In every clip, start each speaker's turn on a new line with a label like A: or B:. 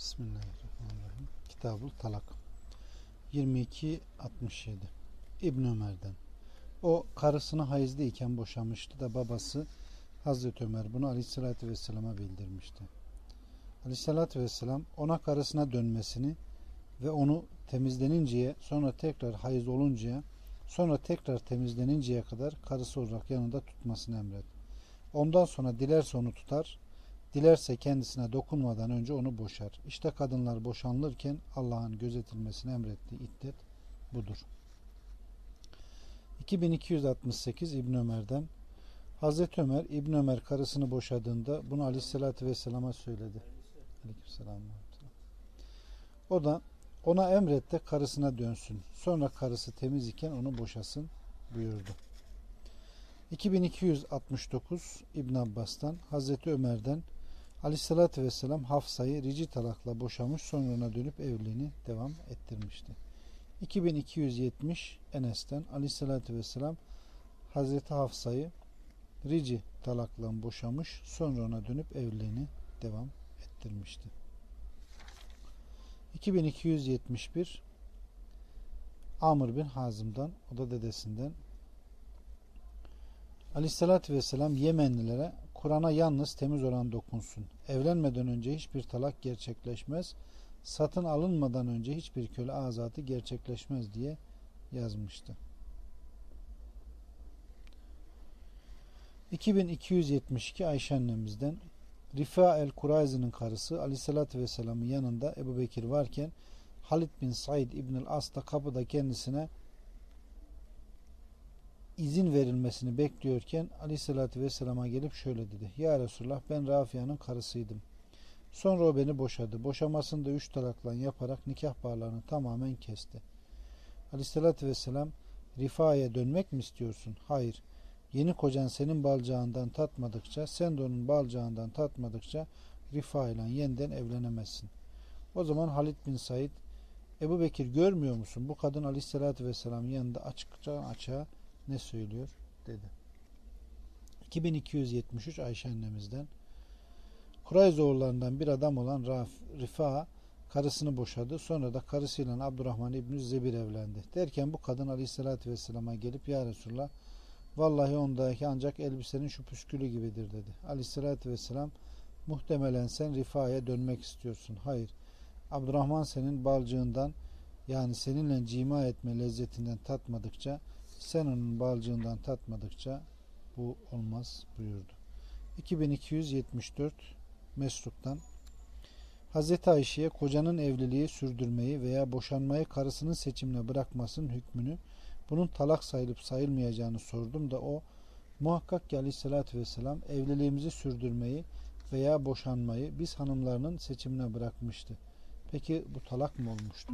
A: Bismillahirrahmanirrahim. Kitabul Talak 22-67 İbn Ömer'den O karısını hayızlıyken boşamıştı da babası Hazreti Ömer bunu Aleyhisselatü Vesselam'a bildirmişti. Aleyhisselatü Vesselam ona karısına dönmesini ve onu temizleninceye sonra tekrar hayız oluncaya sonra tekrar temizleninceye kadar karısı olarak yanında tutmasını emretti. Ondan sonra dilerse onu tutar, dilerse kendisine dokunmadan önce onu boşar. İşte kadınlar boşanılırken Allah'ın gözetilmesini emrettiği iddet budur. 2268 İbn Ömer'den Hazreti Ömer İbn Ömer karısını boşadığında bunu Aleyhisselatü Vesselam'a söyledi. Aleykümselam. O da ona emret de karısına dönsün. Sonra karısı temiz iken onu boşasın buyurdu. 2269 İbn Abbas'tan Hazreti Ömer'den Aleyhisselatü Vesselam Hafsa'yı rici talakla boşamış sonra ona dönüp evliliğini devam ettirmişti. 2270 Enes'ten Aleyhisselatü Vesselam Hazreti Hafsa'yı rici talakla boşamış sonra ona dönüp evliliğini devam ettirmişti. 2271 Amr bin Hazım'dan o da dedesinden Aleyhissalatü Vesselam Yemenlilere Kur'an'a yalnız temiz olan dokunsun. Evlenmeden önce hiçbir talak gerçekleşmez. Satın alınmadan önce hiçbir köle azatı gerçekleşmez diye yazmıştı. 2272 Ayşe annemizden Rifa el-Kurayzi'nin karısı Aleyhisselatü Vesselam'ın yanında Ebu Bekir varken Halid bin Said İbnül As da kapıda kendisine izin verilmesini bekliyorken Aleyhisselatü Vesselam'a gelip şöyle dedi. Ya Resulullah ben Rafia'nın karısıydım. Sonra o beni boşadı. Boşamasını da üç talakla yaparak nikah bağlarını tamamen kesti. Aleyhisselatü Vesselam Rifa'ya dönmek mi istiyorsun? Hayır. Yeni kocan senin balcağından tatmadıkça, sen de onun balcağından tatmadıkça Rifa ile yeniden evlenemezsin. O zaman Halid bin Said Ebu Bekir görmüyor musun? Bu kadın aleyhissalatü vesselam yanında açıkça açığa ne söylüyor? dedi. 2273 Ayşe annemizden Kurayzoğullarından bir adam olan Raf, Rifa karısını boşadı. Sonra da karısıyla Abdurrahman İbni Zebir evlendi. Derken bu kadın aleyhissalatü vesselama gelip Ya Resulullah Vallahi ondaki ancak elbisenin şu püskülü gibidir dedi. Aleyhissalatü vesselam muhtemelen sen rifaya dönmek istiyorsun. Hayır. Abdurrahman senin balcığından yani seninle cima etme lezzetinden tatmadıkça sen onun balcığından tatmadıkça bu olmaz buyurdu. 2274 Mesruk'tan Hazreti Ayşe'ye kocanın evliliği sürdürmeyi veya boşanmayı karısının seçimine bırakmasının hükmünü bunun talak sayılıp sayılmayacağını sordum da o muhakkak ki aleyhissalatü vesselam evliliğimizi sürdürmeyi veya boşanmayı biz hanımlarının seçimine bırakmıştı. Peki bu talak mı olmuştu?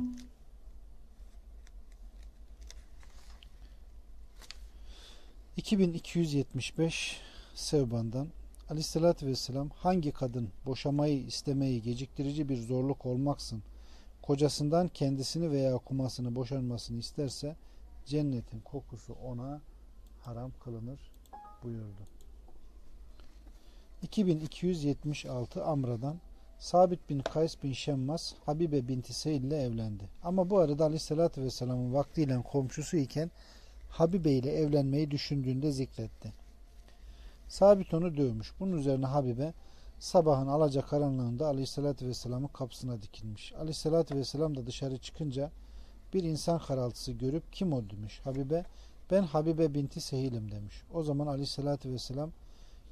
A: ...2275 Sevban'dan Aleyhisselatü Vesselam hangi kadın boşamayı istemeyi geciktirici bir zorluk olmaksın kocasından kendisini veya kumasını boşanmasını isterse cennetin kokusu ona haram kılınır buyurdu. 2276 Amra'dan Sabit bin Kays bin Şemmas Habibe binti Seyyid ile evlendi. Ama bu arada Aleyhisselatü Vesselam'ın vaktiyle komşusu iken Habibe ile evlenmeyi düşündüğünde zikretti. Sabit onu dövmüş. Bunun üzerine Habibe sabahın alacakaranlığında Aleyhisselatü Vesselam'ın kapısına dikilmiş. Aleyhisselatü Vesselam da dışarı çıkınca bir insan karaltısı görüp kim o demiş. Habibe ben Habibe binti Sehil'im demiş. O zaman aleyhissalatü vesselam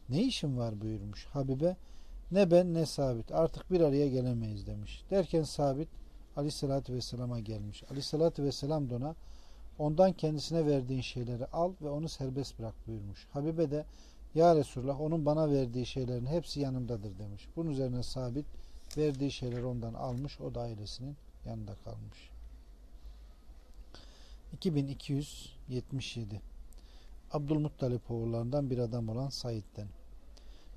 A: ne işin var buyurmuş. Habibe ne ben ne sabit artık bir araya gelemeyiz demiş. Derken sabit aleyhissalatü vesselama gelmiş. Aleyhissalatü vesselam da ona ondan kendisine verdiğin şeyleri al ve onu serbest bırak buyurmuş. Habibe de ya Resulullah onun bana verdiği şeylerin hepsi yanımdadır demiş. Bunun üzerine sabit verdiği şeyleri ondan almış o da ailesinin yanında kalmış. 2277 Abdülmuttalip oğullarından bir adam olan Said'den.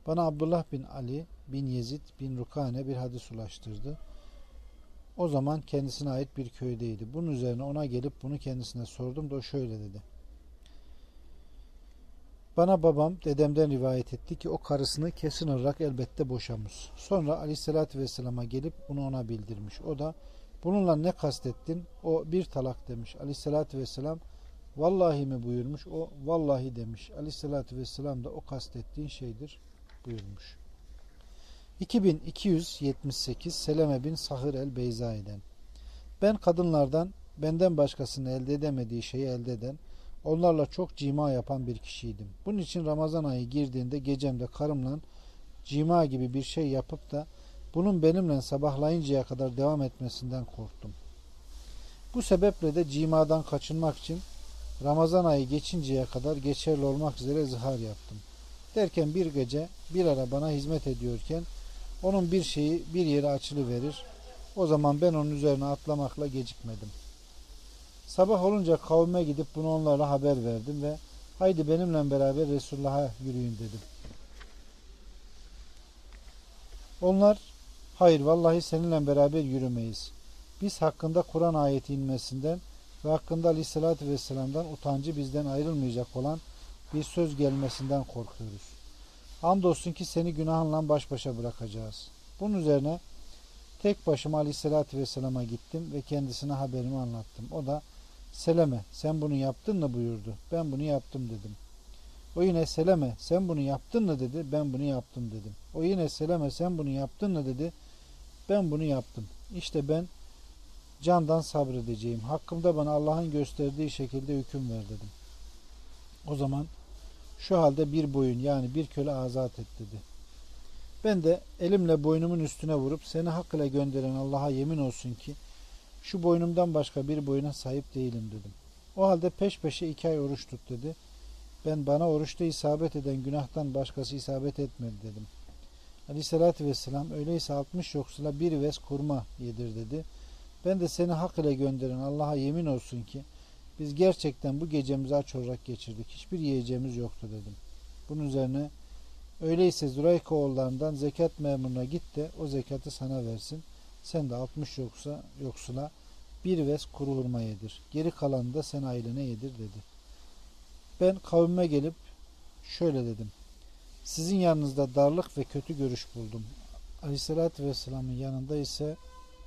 A: Bana Abdullah bin Ali bin Yezid bin Rukane bir hadis ulaştırdı. O zaman kendisine ait bir köydeydi. Bunun üzerine ona gelip bunu kendisine sordum da o şöyle dedi. Bana babam dedemden rivayet etti ki o karısını kesin olarak elbette boşamış. Sonra aleyhissalatü vesselama gelip bunu ona bildirmiş. O da bununla ne kastettin? O bir talak demiş. Aleyhissalatü vesselam vallahi mi buyurmuş? O vallahi demiş. Aleyhissalatü vesselam da o kastettiğin şeydir buyurmuş. 2278 Seleme bin Sahır el Beyzai'den Ben kadınlardan benden başkasını elde edemediği şeyi elde eden, onlarla çok cima yapan bir kişiydim. Bunun için Ramazan ayı girdiğinde gecemde karımla cima gibi bir şey yapıp da bunun benimle sabahlayıncaya kadar devam etmesinden korktum. Bu sebeple de cimadan kaçınmak için Ramazan ayı geçinceye kadar geçerli olmak üzere zihar yaptım. Derken bir gece bir ara bana hizmet ediyorken onun bir şeyi bir yere açılı verir. O zaman ben onun üzerine atlamakla gecikmedim. Sabah olunca kavme gidip bunu onlara haber verdim ve haydi benimle beraber Resulullah'a yürüyün dedim. Onlar hayır vallahi seninle beraber yürümeyiz. Biz hakkında Kur'an ayeti inmesinden ve hakkında aleyhissalatü vesselam'dan utancı bizden ayrılmayacak olan bir söz gelmesinden korkuyoruz. Andolsun ki seni günahınla baş başa bırakacağız. Bunun üzerine tek başıma aleyhissalatü vesselama gittim ve kendisine haberimi anlattım. O da Seleme sen bunu yaptın mı buyurdu. Ben bunu yaptım dedim. O yine Seleme sen bunu yaptın mı dedi. Ben bunu yaptım dedim. O yine Seleme sen bunu yaptın mı dedi. Ben bunu yaptım. İşte ben candan sabredeceğim. Hakkımda bana Allah'ın gösterdiği şekilde hüküm ver dedim. O zaman şu halde bir boyun yani bir köle azat et dedi. Ben de elimle boynumun üstüne vurup seni hak ile gönderen Allah'a yemin olsun ki şu boynumdan başka bir boyuna sahip değilim dedim. O halde peş peşe iki ay oruç tut dedi. Ben bana oruçta isabet eden günahtan başkası isabet etmedi dedim. Aleyhissalatü vesselam öyleyse 60 yoksula bir ves kurma yedir dedi. Ben de seni hak ile gönderen Allah'a yemin olsun ki biz gerçekten bu gecemizi aç olarak geçirdik. Hiçbir yiyeceğimiz yoktu dedim. Bunun üzerine öyleyse Züreyka oğullarından zekat memuruna git de o zekatı sana versin. Sen de 60 yoksa yoksula bir ves kuru hurma yedir. Geri kalanı da sen ailene yedir dedi. Ben kavime gelip şöyle dedim. Sizin yanınızda darlık ve kötü görüş buldum. Aleyhissalatü Vesselam'ın yanında ise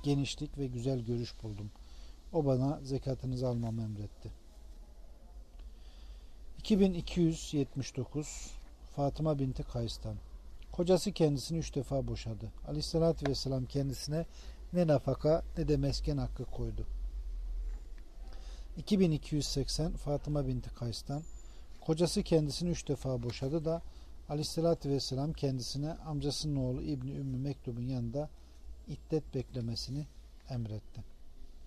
A: genişlik ve güzel görüş buldum. O bana zekatınızı almamı emretti. 2279 Fatıma binti Kays'tan Kocası kendisini üç defa boşadı. Aleyhissalatü vesselam kendisine ne nafaka ne de mesken hakkı koydu. 2280 Fatıma binti Kays'tan Kocası kendisini üç defa boşadı da Aleyhissalatü vesselam kendisine amcasının oğlu İbni Ümmü Mektub'un yanında iddet beklemesini emretti.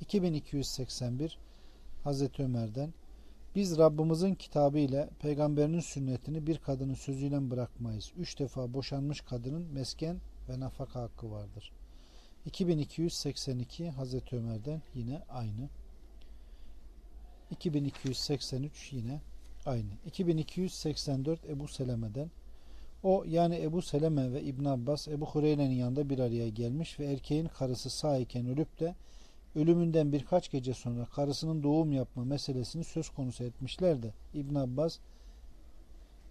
A: 2281 Hazreti Ömer'den biz Rabbimizin kitabı ile peygamberinin sünnetini bir kadının sözüyle bırakmayız. Üç defa boşanmış kadının mesken ve nafaka hakkı vardır. 2282 Hazreti Ömer'den yine aynı. 2283 yine aynı. 2284 Ebu Seleme'den o yani Ebu Seleme ve İbn Abbas Ebu Hureyre'nin yanında bir araya gelmiş ve erkeğin karısı sağ iken ölüp de ölümünden birkaç gece sonra karısının doğum yapma meselesini söz konusu etmişler de İbn Abbas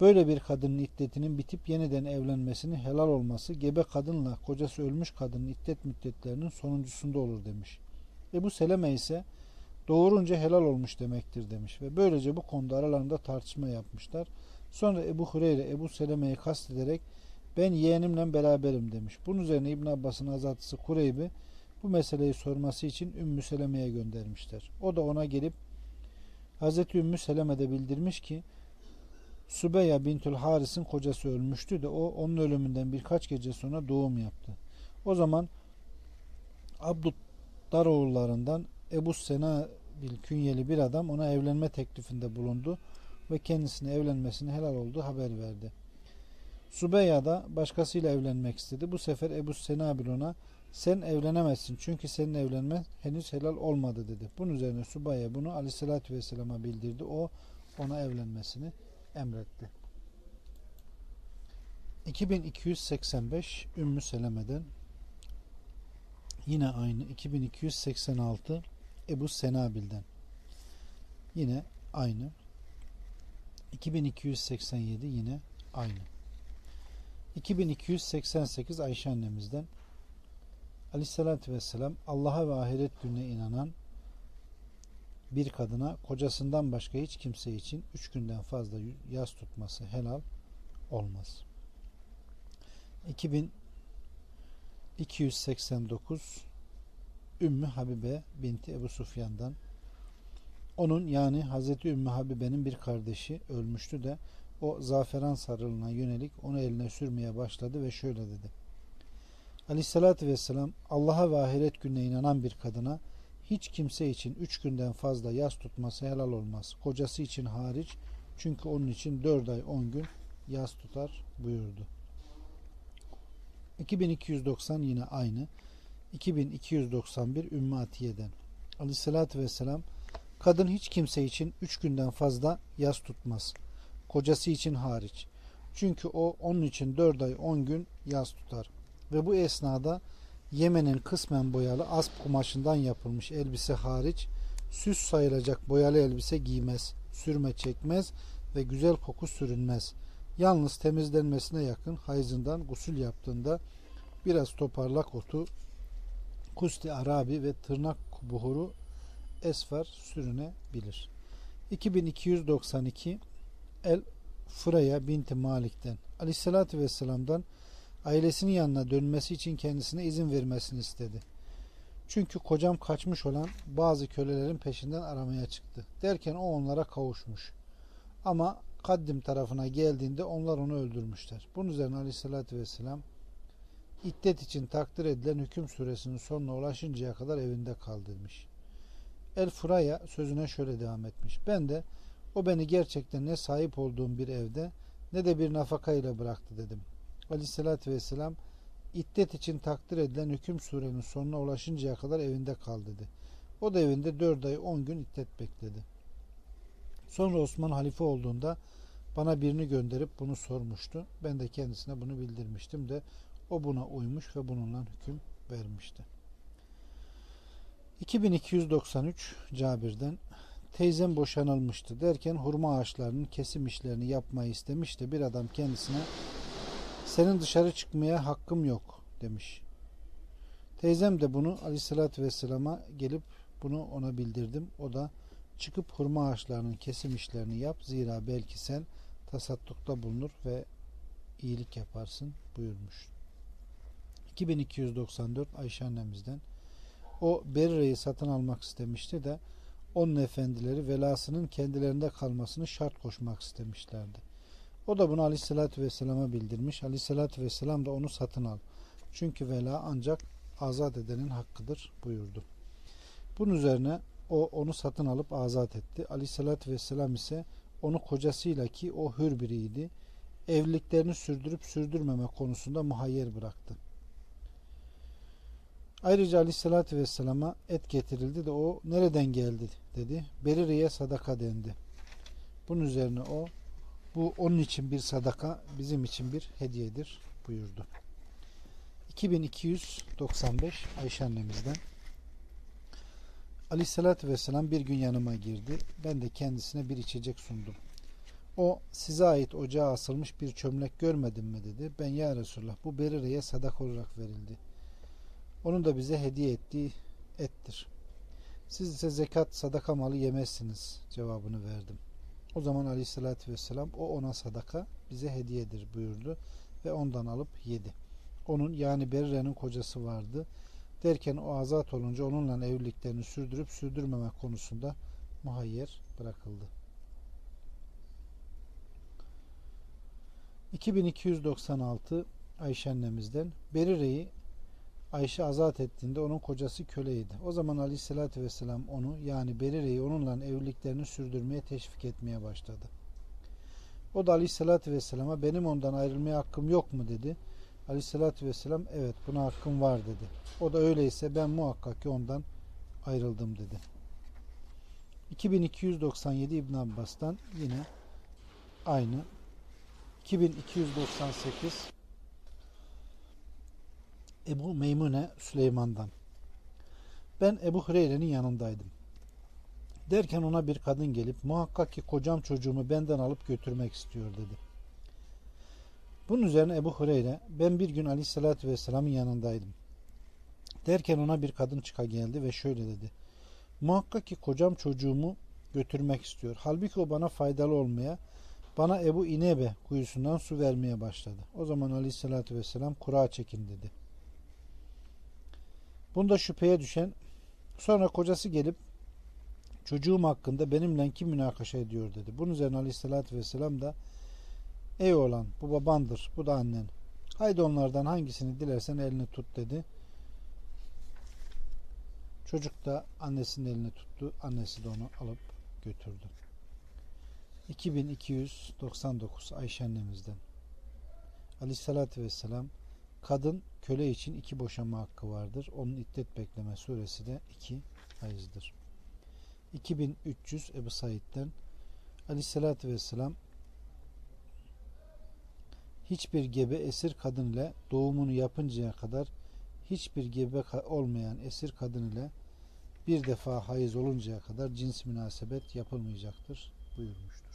A: böyle bir kadının iddetinin bitip yeniden evlenmesinin helal olması gebe kadınla kocası ölmüş kadının iddet müddetlerinin sonuncusunda olur demiş. Ebu Seleme ise doğurunca helal olmuş demektir demiş ve böylece bu konuda aralarında tartışma yapmışlar. Sonra Ebu Hureyre Ebu Seleme'yi kastederek ben yeğenimle beraberim demiş. Bunun üzerine İbn Abbas'ın azatısı Kureybi bu meseleyi sorması için Ümmü Seleme'ye göndermişler. O da ona gelip Hazreti Ümmü Seleme de bildirmiş ki Sübeya bintül Haris'in kocası ölmüştü de o onun ölümünden birkaç gece sonra doğum yaptı. O zaman Abdut Daroğullarından Ebu Sena bil künyeli bir adam ona evlenme teklifinde bulundu ve kendisine evlenmesini helal olduğu haber verdi. Subeya da başkasıyla evlenmek istedi. Bu sefer Ebu Senabil ona sen evlenemezsin çünkü senin evlenmen henüz helal olmadı dedi. Bunun üzerine Subaya bunu aleyhissalatü vesselama bildirdi. O ona evlenmesini emretti. 2285 Ümmü Seleme'den yine aynı 2286 Ebu Senabil'den yine aynı 2287 yine aynı. 2288 Ayşe annemizden Aleyhisselatü Vesselam Allah'a ve ahiret gününe inanan bir kadına kocasından başka hiç kimse için üç günden fazla yaz tutması helal olmaz. 2289 Ümmü Habibe binti Ebu Sufyan'dan onun yani Hazreti Ümmü Habibe'nin bir kardeşi ölmüştü de o zaferan sarılığına yönelik onu eline sürmeye başladı ve şöyle dedi. Aleyhissalatü vesselam Allah'a ve ahiret gününe inanan bir kadına hiç kimse için üç günden fazla yas tutması helal olmaz. Kocası için hariç çünkü onun için dört ay on gün yas tutar buyurdu. 2290 yine aynı. 2291 Ümmü Atiye'den. Aleyhissalatü vesselam kadın hiç kimse için üç günden fazla yas tutmaz. Kocası için hariç. Çünkü o onun için dört ay on gün yas tutar. Ve bu esnada Yemen'in kısmen boyalı asp kumaşından yapılmış elbise hariç süs sayılacak boyalı elbise giymez, sürme çekmez ve güzel koku sürünmez. Yalnız temizlenmesine yakın hayzından gusül yaptığında biraz toparlak otu, kusti arabi ve tırnak buhuru esfar sürünebilir. 2292 El Fıraya binti Malik'ten Aleyhisselatü Vesselam'dan ailesinin yanına dönmesi için kendisine izin vermesini istedi. Çünkü kocam kaçmış olan bazı kölelerin peşinden aramaya çıktı. Derken o onlara kavuşmuş. Ama Kaddim tarafına geldiğinde onlar onu öldürmüşler. Bunun üzerine Aleyhisselatü Vesselam iddet için takdir edilen hüküm suresinin sonuna ulaşıncaya kadar evinde kal demiş. El Furaya sözüne şöyle devam etmiş. Ben de o beni gerçekten ne sahip olduğum bir evde ne de bir nafaka ile bıraktı dedim. Aleyhissalatü vesselam iddet için takdir edilen hüküm surenin sonuna ulaşıncaya kadar evinde kal dedi. O da evinde 4 ay 10 gün iddet bekledi. Sonra Osman halife olduğunda bana birini gönderip bunu sormuştu. Ben de kendisine bunu bildirmiştim de o buna uymuş ve bununla hüküm vermişti. 2293 Cabir'den teyzem boşanılmıştı derken hurma ağaçlarının kesim işlerini yapmayı istemiş de bir adam kendisine senin dışarı çıkmaya hakkım yok demiş. Teyzem de bunu aleyhissalatü vesselama gelip bunu ona bildirdim. O da çıkıp hurma ağaçlarının kesim işlerini yap zira belki sen tasattukta bulunur ve iyilik yaparsın buyurmuş. 2294 Ayşe annemizden o Berire'yi satın almak istemişti de onun efendileri velasının kendilerinde kalmasını şart koşmak istemişlerdi. O da bunu Aleyhisselatü Vesselam'a bildirmiş. Aleyhisselatü Vesselam da onu satın al. Çünkü vela ancak azat edenin hakkıdır buyurdu. Bunun üzerine o onu satın alıp azat etti. Aleyhisselatü Vesselam ise onu kocasıyla ki o hür biriydi. Evliliklerini sürdürüp sürdürmeme konusunda muhayyer bıraktı. Ayrıca Aleyhisselatü Vesselam'a et getirildi de o nereden geldi dedi. Berire'ye sadaka dendi. Bunun üzerine o bu onun için bir sadaka bizim için bir hediyedir buyurdu. 2295 Ayşe annemizden Aleyhisselatü Vesselam bir gün yanıma girdi. Ben de kendisine bir içecek sundum. O size ait ocağa asılmış bir çömlek görmedin mi dedi. Ben ya Resulullah bu Berire'ye sadaka olarak verildi. Onun da bize hediye ettiği ettir. Siz ise zekat sadaka malı yemezsiniz cevabını verdim. O zaman aleyhissalatü vesselam o ona sadaka bize hediyedir buyurdu ve ondan alıp yedi. Onun yani Berre'nin kocası vardı. Derken o azat olunca onunla evliliklerini sürdürüp sürdürmeme konusunda muhayyer bırakıldı. 2296 Ayşe annemizden Berire'yi Ayşe azat ettiğinde onun kocası köleydi. O zaman aleyhissalatü vesselam onu yani Berire'yi onunla evliliklerini sürdürmeye teşvik etmeye başladı. O da aleyhissalatü vesselama benim ondan ayrılmaya hakkım yok mu dedi. Aleyhissalatü vesselam evet buna hakkım var dedi. O da öyleyse ben muhakkak ki ondan ayrıldım dedi. 2297 İbn Abbas'tan yine aynı 2298 Ebu Meymune Süleyman'dan. Ben Ebu Hureyre'nin yanındaydım. Derken ona bir kadın gelip muhakkak ki kocam çocuğumu benden alıp götürmek istiyor dedi. Bunun üzerine Ebu Hureyre ben bir gün Aleyhisselatü Vesselam'ın yanındaydım. Derken ona bir kadın çıka geldi ve şöyle dedi. Muhakkak ki kocam çocuğumu götürmek istiyor. Halbuki o bana faydalı olmaya, bana Ebu İnebe kuyusundan su vermeye başladı. O zaman Aleyhisselatü Vesselam kura çekin dedi. Bunda şüpheye düşen sonra kocası gelip çocuğum hakkında benimle kim münakaşa ediyor dedi. Bunun üzerine Aleyhisselatü Vesselam da ey oğlan bu babandır bu da annen. Haydi onlardan hangisini dilersen elini tut dedi. Çocuk da annesinin elini tuttu. Annesi de onu alıp götürdü. 2299 Ayşe annemizden. Aleyhissalatü vesselam kadın köle için iki boşama hakkı vardır. Onun iddet bekleme suresi de iki hayızdır. 2300 Ebu Said'den Aleyhissalatü vesselam hiçbir gebe esir kadın ile doğumunu yapıncaya kadar hiçbir gebe olmayan esir kadın ile bir defa hayız oluncaya kadar cins münasebet yapılmayacaktır buyurmuştur.